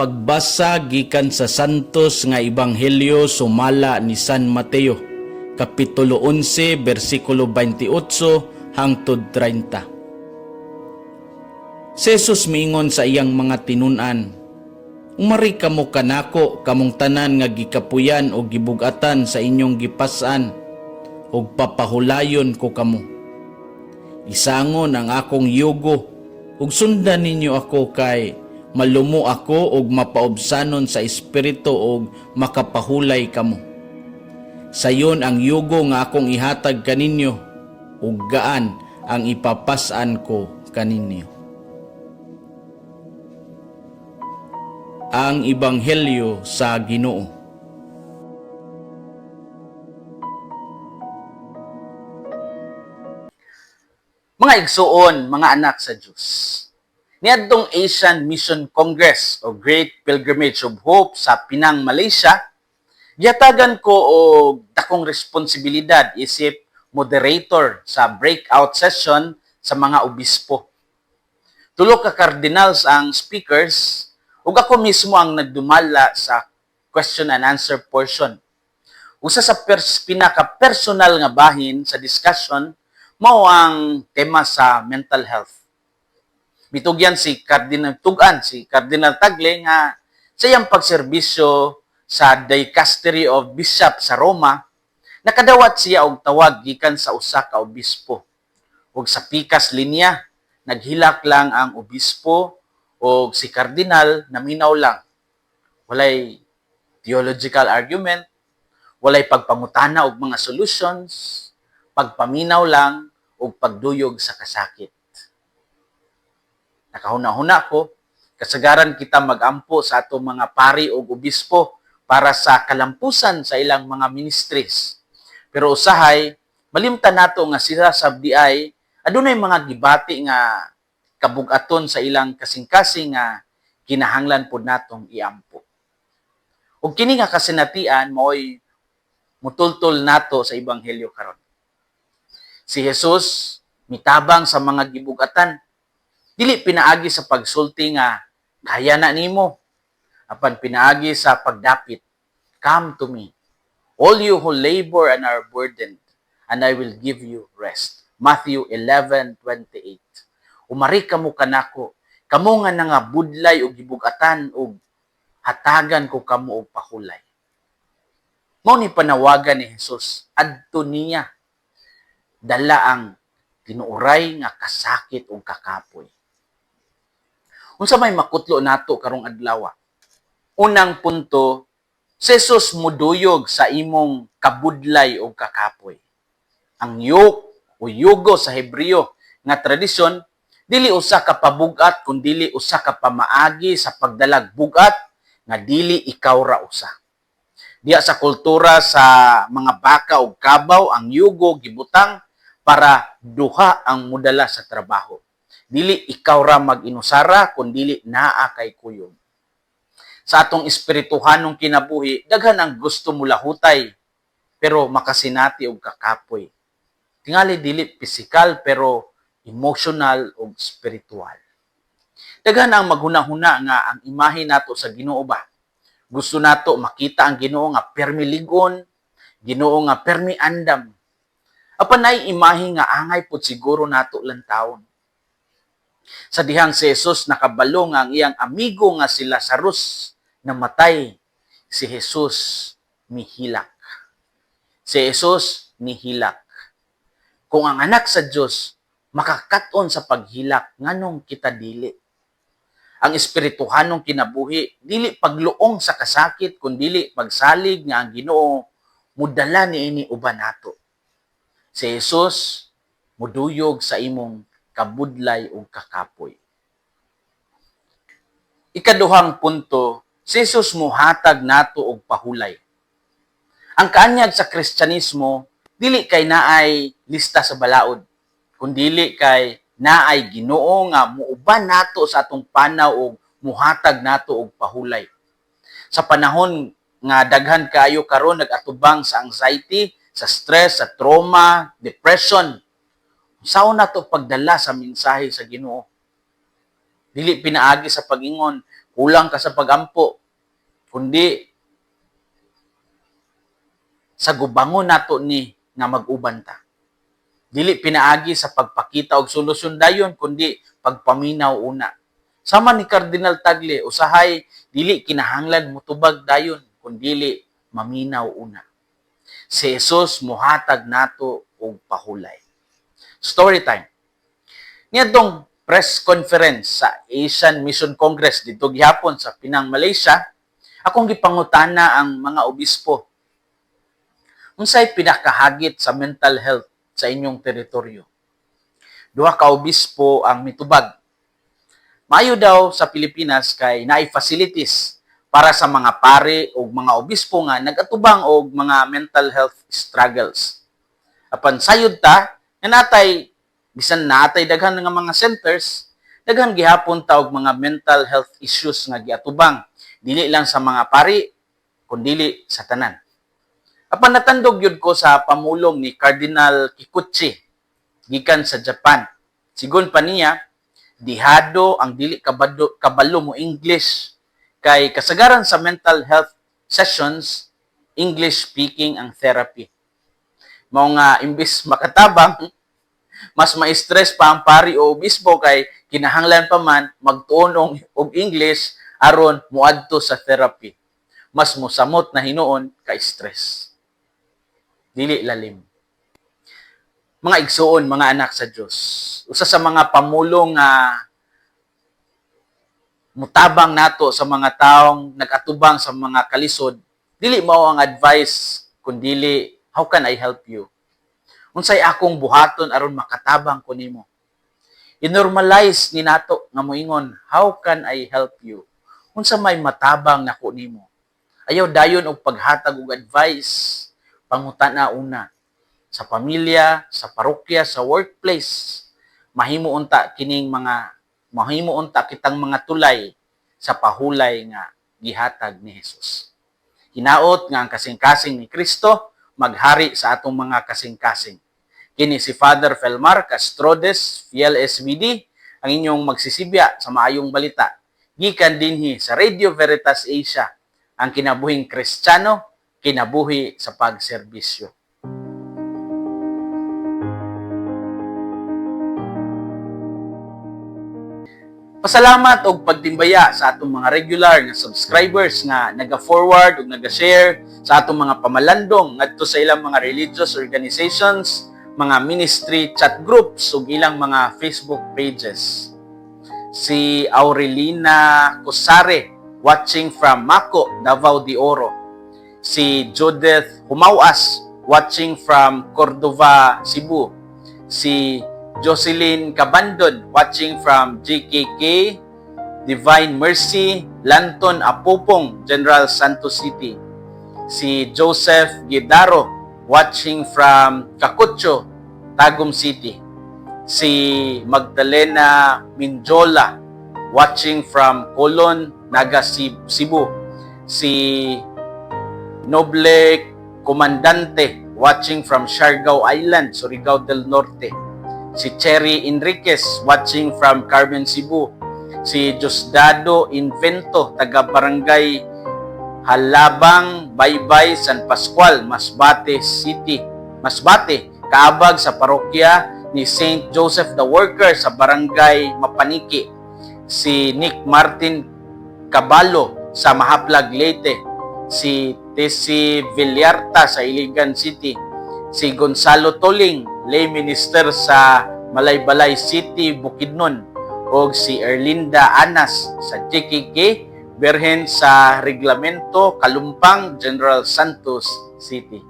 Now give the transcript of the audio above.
Pagbasa gikan sa Santos nga Ebanghelyo sumala ni San Mateo, Kapitulo 11, versikulo 28 hangtod 30. Si Jesus miingon sa iyang mga tinunan, Umari kamo kanako kamong tanan nga gikapuyan o gibugatan sa inyong gipasan o papahulayon ko kamo. Isangon ang akong yugo ug sundan ninyo ako kay malumo ako ug mapaobsanon sa espiritu ug makapahulay kamo. Sayon ang yugo nga akong ihatag kaninyo ug gaan ang ipapasan ko kaninyo. Ang Ebanghelyo sa Ginoo. Mga igsuon, mga anak sa Diyos. Niadtong Asian Mission Congress o Great Pilgrimage of Hope sa Pinang, Malaysia, giyatagan ko og dakong responsibilidad isip moderator sa breakout session sa mga obispo. Tulo ka cardinals ang speakers ug ako mismo ang nagdumala sa question and answer portion. Usa sa pers- pinaka-personal nga bahin sa discussion mao ang tema sa mental health. Bitugyan si Cardinal Tugan, si Cardinal Tagle nga sa iyang pagserbisyo sa Dicastery of Bishop sa Roma, nakadawat siya og tawag gikan sa usa ka obispo. Ug sa pikas linya, naghilak lang ang obispo o si kardinal naminaw lang. Walay theological argument, walay pagpangutana og mga solutions, pagpaminaw lang og pagduyog sa kasakit. Nakahuna-huna ko, kasagaran kita magampo sa ato mga pari o obispo para sa kalampusan sa ilang mga ministries. Pero usahay, malimtan nato nga sila sa ay adunay mga gibati nga kabugaton sa ilang kasing-kasing nga kinahanglan pod natong iampo. Ug kini nga kasinatian mo'y mutultol nato sa ebanghelyo karon. Si Jesus mitabang sa mga gibugatan. Dili pinaagi sa pagsulti nga kaya na nimo. Apan pinaagi sa pagdapit. Come to me, all you who labor and are burdened, and I will give you rest. Matthew 11:28. Umari kamo kanako, kamo nga nga budlay og gibugatan og hatagan ko kamo og pahulay. Mao ni panawagan ni Jesus adto niya dala ang tinuuray nga kasakit ug kakapoy. Unsa may makutlo nato karong adlaw? Unang punto, si Jesus muduyog sa imong kabudlay o kakapoy. Ang yoke o yugo sa Hebreo nga tradisyon dili usa ka pabugat kun dili usa ka pamaagi sa pagdalag bugat nga dili ikaw ra usa. Diya sa kultura sa mga baka o kabaw ang yugo gibutang para duha ang mudala sa trabaho. Dili ikaw ra mag-inusara kun dili naa kay kuyog. Sa atong espirituhanong kinabuhi, daghan ang gusto mula hutay pero makasinati og kakapoy. Tingali dili physical pero emotional ug spiritual. Daghan ang maghuna-huna nga ang imahe nato sa Ginoo ba. Gusto nato makita ang Ginoo nga permi ligon, Ginoo nga permi andam. Apan nay imahe nga angay pud siguro nato lang taon. Sa dihang si Jesus nakabalo nga ang iyang amigo nga si Lazarus namatay. Si Jesus mihilak. Si Jesus nihilak. Kung ang anak sa Dios makakaton sa paghilak nganong kita dili. Ang espirituhanong kinabuhi dili pagluong sa kasakit kundi pagsalig nga ang Ginoo mudala niini uban nato. Si Jesus muduyog sa imong kabudlay ug kakapoy. Ikaduhang punto, si Jesus muhatag nato og pahulay. Ang kaanyag sa Kristyanismo dili kay naay lista sa balaod, kundi kay naay Ginoo nga muuban nato sa atong panaw og muhatag nato og pahulay. Sa panahon nga daghan kaayo karon nagatubang sa anxiety, sa stress, sa trauma, depression, Sao na to pagdala sa mensahe sa Ginoo? Dili pinaagi sa pagingon, kulang ka sa pagampo, kundi sa gubangon nato ni nga mag-uban ta. Dili pinaagi sa pagpakita og solusyon dayon kundi pagpaminaw una. Sama ni Cardinal Tagle, usahay dili kinahanglan mutubag dayon kundi maminaw una. Si Jesus muhatag nato og pahulay. Story time. Niadtong press conference sa Asian Mission Congress dito gihapon sa Pinang, Malaysia, akong gipangutana ang mga obispo unsay pinakahagit sa mental health sa inyong teritoryo. Duha ka obispo ang mitubag. Mayo daw sa Pilipinas kay naay facilities para sa mga pare o mga obispo nga nagatubang og mga mental health struggles. Apan sayod ta nga natay bisan natay daghan nga mga centers daghan gihapon ta og mga mental health issues nga giatubang dili lang sa mga pari kundi sa tanan. Apan natandog yun ko sa pamulong ni Cardinal Kikuchi gikan sa Japan. Sigon pa niya, dihado ang dili kabado, kabalo mo English kay kasagaran sa mental health sessions English speaking ang therapy. Mao nga imbis makatabang mas ma-stress pa ang pari o obispo kay kinahanglan pa man magtuon og English aron muadto sa therapy. Mas mosamot na hinuon ka stress dili lalim. Mga igsuon, mga anak sa Dios. Usa sa mga pamulong nga mutabang nato sa mga taong nagatubang sa mga kalisod, dili mao ang advice kundili how can I help you? Unsay akong buhaton aron makatabang ko nimo? I-normalize ni nato nga moingon, how can I help you? Unsa may matabang nako nimo? Ayaw dayon og paghatag og advice pangutana una sa pamilya, sa parokya, sa workplace. Mahimo unta kining mga mahimo unta kitang mga tulay sa pahulay nga gihatag ni Jesus. Hinaot nga ang kasing-kasing ni Kristo maghari sa atong mga kasing-kasing. Kini si Father Felmar Castrodes, Fiel SBD, ang inyong magsisibya sa maayong balita. Gikan dinhi sa Radio Veritas Asia, ang kinabuhing Kristiyano kinabuhi sa pagserbisyo. Pasalamat og pagtimbaya sa atong mga regular nga subscribers nga naga-forward ug naga-share sa atong mga pamalandong ngadto sa ilang mga religious organizations, mga ministry chat groups ug ilang mga Facebook pages. Si Aurelina Cosare watching from Mako, Davao de Oro si Judith Humawas watching from Cordova, Cebu. Si Jocelyn Cabandon watching from JKK, Divine Mercy, Lanton Apupong, General Santos City. Si Joseph Gidaro watching from Kakucho, Tagum City. Si Magdalena Minjola watching from Colon, Naga Cebu. Si Noble Comandante watching from Siargao Island, Surigao del Norte. Si Cherry Enriquez watching from Carmen, Cebu. Si Diosdado Invento, taga Barangay Halabang, Baybay, San Pascual, Masbate City. Masbate, kaabag sa parokya ni St. Joseph the Worker sa Barangay Mapaniki. Si Nick Martin Caballo sa Mahaplag, Leyte. Si Tessie Villarta sa Iligan City, si Gonzalo Toling, lay minister sa Malaybalay City, Bukidnon, o si Erlinda Anas sa JKK, Berhen sa Reglamento, Kalumpang, General Santos City.